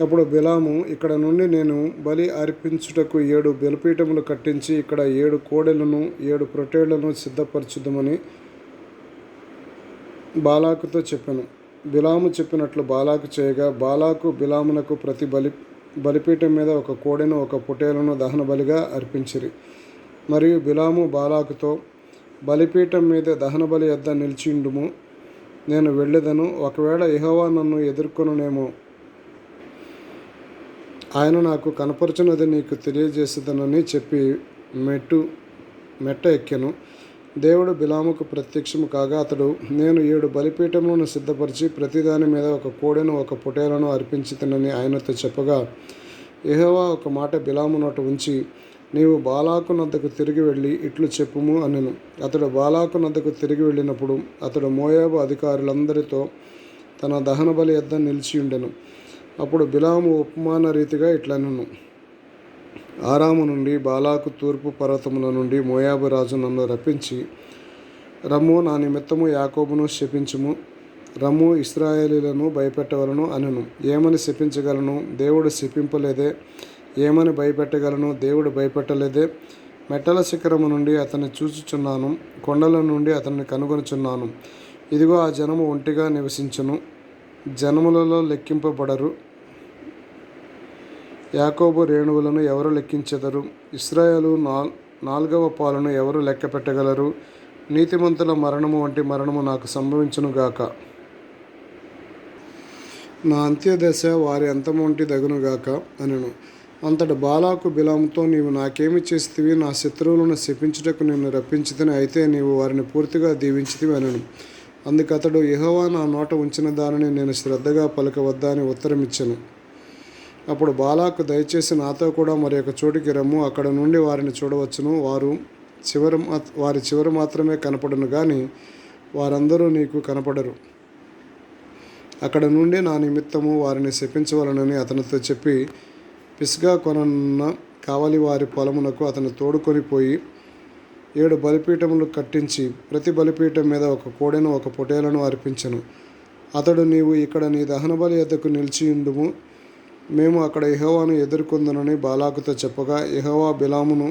అప్పుడు బిలాము ఇక్కడ నుండి నేను బలి అర్పించుటకు ఏడు బలిపీఠములు కట్టించి ఇక్కడ ఏడు కోడెలను ఏడు ప్రొటేళ్ళను సిద్ధపరచుదమని బాలాకుతో చెప్పాను. బిలాము చెప్పినట్లు బాలాకు చేయగా బాలాకు బిలామునకు ప్రతి బలి బలిపీఠం మీద ఒక కోడెను ఒక పొటేలను దహన బలిగా అర్పించిరి. మరియు బిలాము బాలాకుతో బలిపీఠం మీద దహన బలి యొద్ద నిలిచిండుము నేను వెళ్ళేదను. ఒకవేళ ఇహోవా నన్ను ఎదుర్కొననేమో ఆయన నాకు కనపరచున్నది నీకు తెలియజేసేదనని చెప్పి మెట్టు మెట్ట ఎక్కెను. దేవుడు బిలాముకు ప్రత్యక్షము కాగా అతడు నేను ఏడు బలిపీఠములను సిద్ధపరిచి ప్రతిదాని మీద ఒక కోడెను ఒక పొటేలను అర్పించుతానని ఆయనతో చెప్పగా ఎహోవా ఒక మాట బిలాము నోట ఉంచి నీవు బాలాకు నద్దకు తిరిగి వెళ్ళి ఇట్లు చెప్పుము అనెను. అతడు బాలాకు నద్దకు తిరిగి వెళ్ళినప్పుడు అతడు మోయాబు అధికారులందరితో తన దహన బలి యొద్ద నిలిచి ఉండెను. అప్పుడు బిలాము ఉపమాన రీతిగా ఇట్లనను. ఆరాము నుండి బాలాకు తూర్పు పర్వతముల నుండి మోయాబు రాజు నన్ను రప్పించి రమ్ము నా నిమిత్తము యాకోబును శపించుము రమ్ము ఇస్రాయేలీలను భయపెట్టవలను అనను. ఏమని శపించగలను? దేవుడు శపింపలేదే. ఏమని భయపెట్టగలను? దేవుడు భయపెట్టలేదే. మెట్టల శిఖరము నుండి అతన్ని చూచుచున్నాను కొండల నుండి అతన్ని కనుగొనుచున్నాను. ఇదిగో ఆ జనము ఒంటిగా నివసించును. జనములలో లెక్కింపబడరు. యాకోబు రేణువులను ఎవరు లెక్కించెదరు? ఇస్రాయలు నాల్ నాలుగవ పాలను ఎవరు లెక్క పెట్టగలరు నీతిమంతుల మరణము వంటి మరణము నాకు సంభవించునుగాక నా అంత్యదశ వారి అంతము వంటి దగునుగాక అనను. అంతటి బాలాకు బిలాముతో నీవు నాకేమి చేస్తివి? నా శత్రువులను శపించుటకు నిన్ను రప్పించితిని అయితే నీవు వారిని పూర్తిగా దీవించితివి అనెను. అందుకు అతడు యెహోవా నా నోట ఉంచిన దానిని నేను శ్రద్ధగా పలకవద్దా అని ఉత్తరమిచ్చాను. అప్పుడు బాలాకు దయచేసి నాతో కూడా మరి ఒక చోటికి రమ్ము అక్కడ నుండి వారిని చూడవచ్చును. వారు చివరి వారి చివరి మాత్రమే కనపడను కానీ వారందరూ నీకు కనపడరు. అక్కడ నుండి నా నిమిత్తము వారిని శపించవలనని అతనితో చెప్పి పిసిగా కొనన్న కావలి వారి పొలమునకు అతను తోడుకొని పోయి ఏడు బలిపీఠములు కట్టించి ప్రతి బలిపీఠం మీద ఒక కోడెను ఒక పొటేలను అర్పించెను. అతడు నీవు ఇక్కడ నీ దహన బలి ఎద్దకు నిలిచి ఉండుము మేము అక్కడ యెహోవాను ఎదుర్కొందునని బాలాకుతో చెప్పగా యెహోవా బిలామును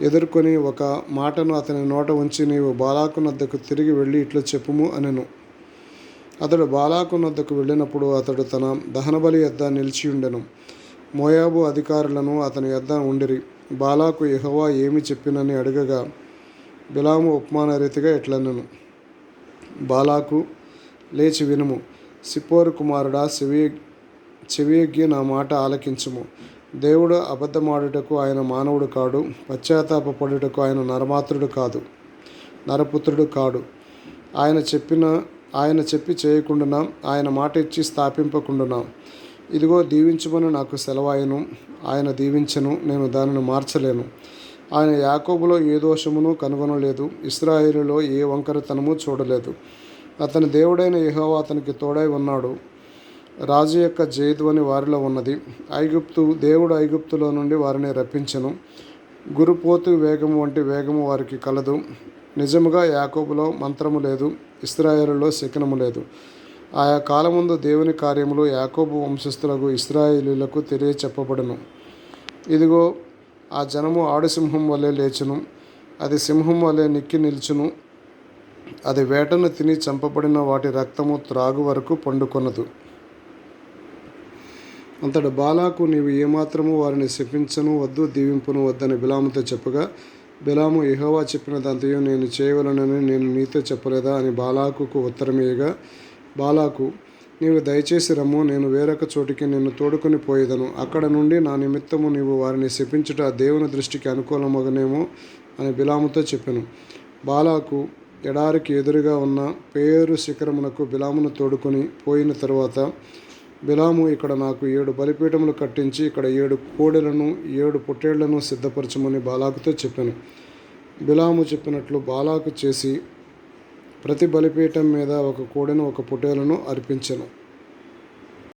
ఎదుర్కొని ఒక మాటను అతని నోట ఉంచి నీవు బాలాకు నద్దకు తిరిగి వెళ్ళి ఇట్లు చెప్పుము అనెను. అతడు బాలాకు నద్దకు వెళ్ళినప్పుడు అతడు తన దహనబలి యొద్ద నిలిచి ఉండెను మోయాబు అధికారులను అతని యొద్ద ఉండిరి. బాలాకు యహోవా ఏమి చెప్పినని అడగగా బిలాము ఉపమాన రీతిగా ఇట్లనెను బాలాకు లేచి వినుము. సిపోరు కుమారుడా చెవి చెవియొగ్గి నా మాట ఆలకించుము. దేవుడు అబద్ధమాడుటకు ఆయన మానవుడు కాడు. పశ్చాత్తాపడుటకు ఆయన నరమాత్రుడు కాదు. నరపుత్రుడు కాడు. ఆయన చెప్పిన ఆయన చెప్పి చేయకుండానా? ఆయన మాట ఇచ్చి స్థాపింపకుండానా? ఇదిగో దీవించమని నాకు సెలవాయను. ఆయన దీవించను నేను దానిని మార్చలేను. ఆయన యాకోబులో ఏ దోషమును కనుగొనలేదు. ఇస్రాయేలులో ఏ వంకరతనము చూడలేదు. అతని దేవుడైన యహోవా అతనికి తోడై ఉన్నాడు. రాజు యొక్క జయధ్వని వారిలో ఉన్నది. ఐగుప్తు దేవుడు ఐగుప్తులో నుండి వారిని రప్పించెను. గురుపోతు వేగము వంటి వేగము వారికి కలదు. నిజముగా యాకోబులో మంత్రము లేదు. ఇస్రాయేలులో శకనము లేదు. ఆయా కాలముందు దేవుని కార్యములు యాకోబు వంశస్థులకు ఇస్రాయేలీలకు తెలియచెప్పబడును. ఇదిగో ఆ జనము ఆడసింహం వలె లేచును అది సింహం వలె నిక్కి నిల్చును అది వేటను తిని చంపబడిన వాటి రక్తము త్రాగు వరకు పండుకొనదు. అంతటి బాలాకు నీవు ఏమాత్రము వారిని శపించను వద్దు దీవింపును వద్దని బిలాముతో చెప్పగా బిలాము యెహోవా చెప్పినదంతయు నేను చేయవలనని నేను నీతో చెప్పలేదా అని బాలాకుకు ఉత్తరమేయగా బాలాకు నీవు దయచేసి రమ్ము నేను వేరొక చోటికి నిన్ను తోడుకొని పోయేదను. అక్కడ నుండి నా నిమిత్తము నీవు వారిని శపించుట దేవుని దృష్టికి అనుకూలమగనేమో అని బిలాముతో చెప్పాను. బాలాకు ఎడారికి ఎదురుగా ఉన్న పేరు శిఖరమునకు బిలామును తోడుకొని పోయిన తరువాత బిలాము ఇక్కడ నాకు ఏడు బలిపీఠములు కట్టించి ఇక్కడ ఏడు కోడెలను ఏడు పొట్టేళ్ళను సిద్ధపరచమని బాలాకుతో చెప్పాను. బిలాము చెప్పినట్లు బాలాకు చేసి ప్రతి బలిపీఠం మీద ఒక కోడెను ఒక పొట్టేలును అర్పించెను.